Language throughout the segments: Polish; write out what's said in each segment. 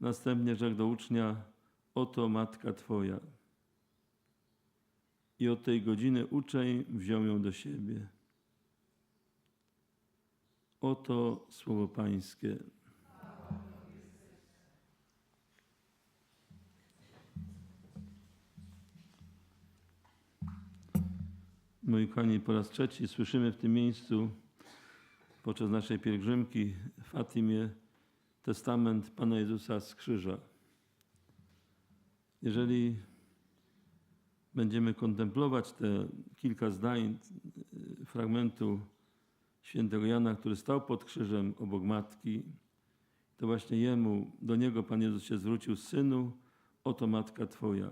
Następnie rzekł do ucznia: Oto matka twoja. I od tej godziny uczeń wziął ją do siebie. Oto słowo Pańskie. Moi kochani, po raz trzeci słyszymy w tym miejscu podczas naszej pielgrzymki w Fatimie testament Pana Jezusa z krzyża. Jeżeli będziemy kontemplować te kilka zdań y, fragmentu świętego Jana, który stał pod krzyżem obok matki, to właśnie jemu, do niego Pan Jezus się zwrócił, synu, oto matka Twoja,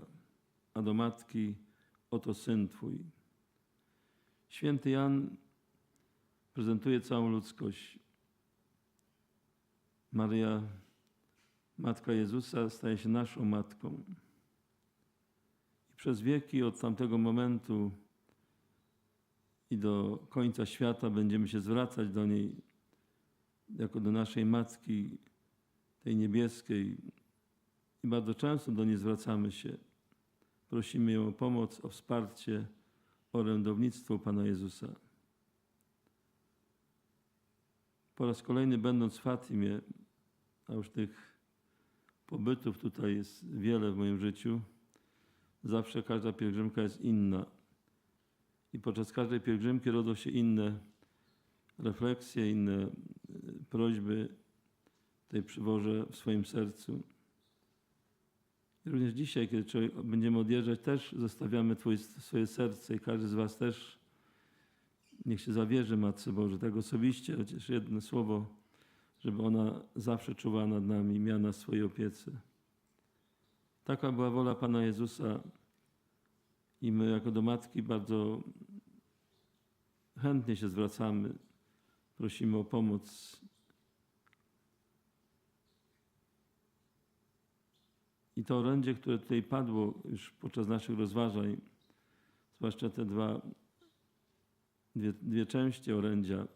a do matki, oto syn Twój. Święty Jan prezentuje całą ludzkość. Maria, matka Jezusa, staje się naszą matką. I przez wieki od tamtego momentu i do końca świata będziemy się zwracać do niej jako do naszej matki, tej niebieskiej. I bardzo często do niej zwracamy się. Prosimy ją o pomoc, o wsparcie, o orędownictwo Pana Jezusa. Po raz kolejny będąc w Fatimie, a już tych pobytów tutaj jest wiele w moim życiu, zawsze każda pielgrzymka jest inna. I podczas każdej pielgrzymki rodzą się inne refleksje, inne y, prośby tej przywożę w swoim sercu. I również dzisiaj, kiedy będziemy odjeżdżać, też zostawiamy twoje, swoje serce i każdy z Was też niech się zawierzy Matce Boże, tak osobiście, chociaż jedno słowo, żeby ona zawsze czuwała nad nami, miała na swojej opiece. Taka była wola Pana Jezusa i my jako do Matki bardzo chętnie się zwracamy, prosimy o pomoc. I to orędzie, które tutaj padło już podczas naszych rozważań, zwłaszcza te dwa, dwie, dwie części orędzia,